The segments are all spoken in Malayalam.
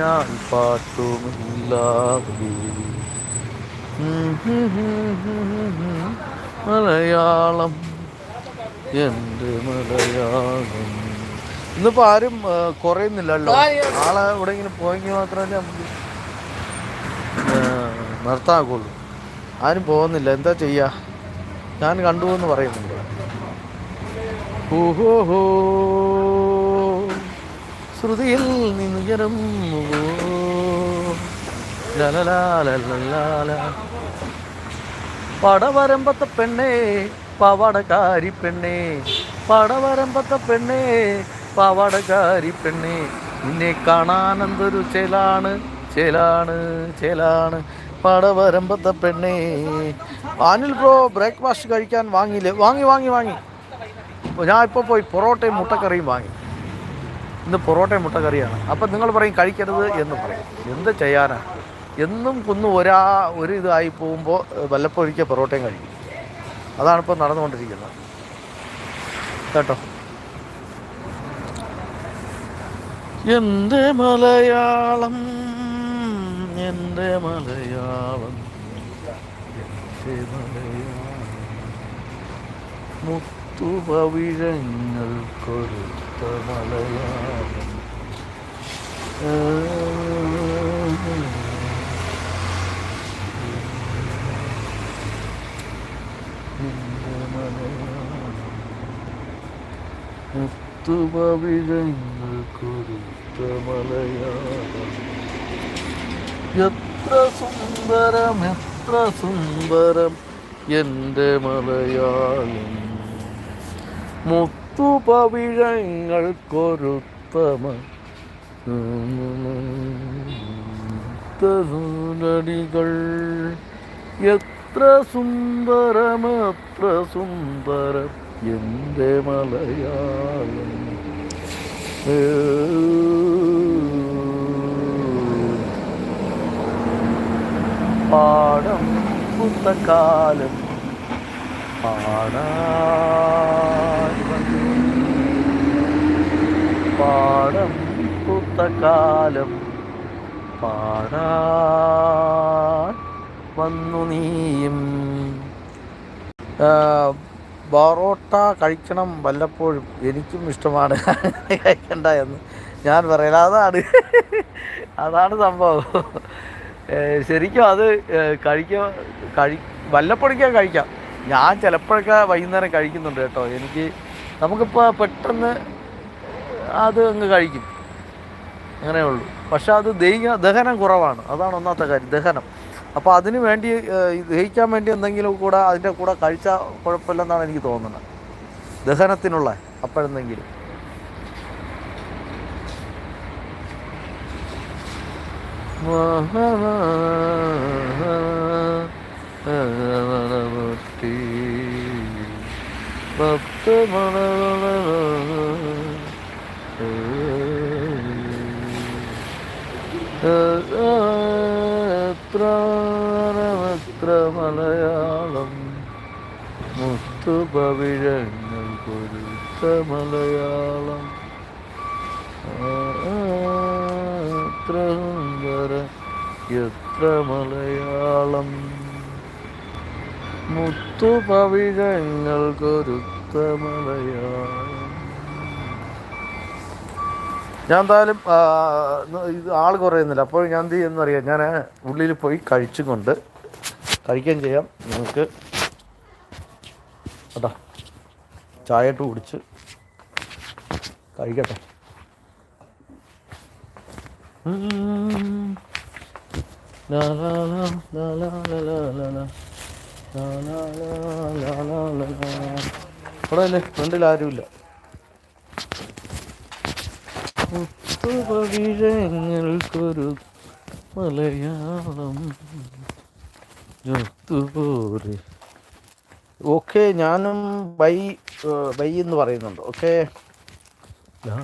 ഞാൻ പാട്ടുമില്ല മലയാളം എന്റെ മലയാളം? ഇന്നിപ്പോൾ ആരും കുറയുന്നില്ലല്ലോ. നാളെ എവിടെയെങ്കിലും പോയെങ്കിൽ മാത്രമല്ലേ നമുക്ക് നിർത്താകുള്ളൂ ആരും പോകുന്നില്ല. എന്താ ചെയ്യാ? ഞാൻ കണ്ടു എന്ന് പറയുന്നുണ്ട് ഓഹോ ശ്രുതിയിൽ പടവരമ്പത്തെ പെണ്ണേ പവടകാരി പെണ്ണേ. പടവരമ്പത്തെ പെണ്ണേ പവടകാരി പെണ്ണേ. നിന്നെ കാണാൻ എന്തൊരു ചേലാണ് ചേലാണ് ചേലാണ്. പടവരമ്പത്തെ പെണ്ണേ. അനിൽ ബ്രോ ബ്രേക്ക്ഫാസ്റ്റ് കഴിക്കാൻ വാങ്ങിയില്ലേ? വാങ്ങി വാങ്ങി വാങ്ങി. ഞാൻ ഇപ്പോൾ പോയി പൊറോട്ടയും മുട്ടക്കറിയും വാങ്ങി. ഇന്ന് പൊറോട്ടയും മുട്ട കറിയാണ് അപ്പം നിങ്ങൾ പറയും കഴിക്കരുത് എന്ന് പറയും. എന്ത് ചെയ്യാനാണ് എന്നും കുന്നു ഒരാ ഒരു ഇതായി പോകുമ്പോൾ വല്ലപ്പോൾ ഒരിക്കൽ പൊറോട്ടയും കഴിക്കും. അതാണ് ഇപ്പോൾ നടന്നുകൊണ്ടിരിക്കുന്നത്. കേട്ടോ? എന്റെ മലയാളം എന്റെ മലയാളം എന്റെ മലയാളം. മുത്തുപവിഴങ്ങൾ കൊടുത്ത മലയാളം. മലയാളം. കൊടുത്ത മലയാളം. എത്ര സുന്ദരം എത്ര സുന്ദരം എന്റെ മലയാളം. മുത്തുപവിഴങ്ങൾക്കൊരുത്തമ സൂരടികൾ എത്ര സുന്ദരമത്ര സുന്ദര എന്റെ മലയാളം. പാടം പുത്തക്കാലം പാടം പുത്തക്കാലം പാടാൻ വന്നു നീയും. ആ, പൊറോട്ട കഴിക്കണം വല്ലപ്പോഴും എനിക്കും ഇഷ്ടമാണ്. കഴിക്കണ്ട എന്ന് ഞാൻ പറയല. അതാണ്. അതാണ് സംഭവം. ശരിക്കും അത് കഴിക്കാൻ കഴി വല്ലപ്പോഴേക്കാൻ കഴിക്കാം. ഞാൻ ചിലപ്പോഴൊക്കെ വൈകുന്നേരം കഴിക്കുന്നുണ്ട് കേട്ടോ എനിക്ക് നമുക്കിപ്പോൾ പെട്ടെന്ന് അത് അങ്ങ് കഴിക്കും അങ്ങനെ ഉള്ളൂ പക്ഷെ അത് ദഹിക്ക ദഹനം കുറവാണ് അതാണ് ഒന്നാമത്തെ കാര്യം ദഹനം അപ്പോൾ അതിന് വേണ്ടി ദഹിക്കാൻ വേണ്ടി എന്തെങ്കിലും കൂടെ അതിന്റെ കൂടെ കഴിച്ചാൽ കുഴപ്പമില്ലെന്നാണ് എനിക്ക് തോന്നുന്നത് ദഹനത്തിനുള്ള അപ്പോഴെന്തെങ്കിലും മണമുട്ടി പത്ത് എത്ര എത്ര മലയാളം. മുത്തുപവിഴങ്ങൾ കൊടുത്ത മലയാളം. എത്ര മലയാളം. മുത്തുപവിഴങ്ങൾ കൊരുത്ത മലയാളം ഞാൻ എന്തായാലും ഇത് ആൾ കുറയുന്നില്ല അപ്പോൾ ഞാൻ എന്ത് ചെയ്യുന്ന അറിയാം? ഞാൻ ഉള്ളിൽ പോയി കഴിച്ചും കൊണ്ട് കഴിക്കുകയും ചെയ്യാം. നിങ്ങൾക്ക് അതാ ചായ ഇട്ട് കുടിച്ച് കഴിക്കട്ടെ. ലാ ലാ ലാ ലാ. ഇവിടെ അല്ലേ ഫ്രണ്ടിൽ ആരുമില്ല മുത്തുപവിഴങ്ങൾക്കൊരു മലയാളം ഓക്കെ ഞാനും ബൈ ബൈ എന്ന് പറയുന്നുണ്ട് ഓക്കെ ലാ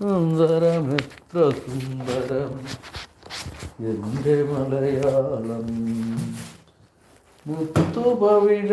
സുന്ദരം എത്ര സുന്ദരം എന്റെ മലയാളം മുത്തുപവിഴ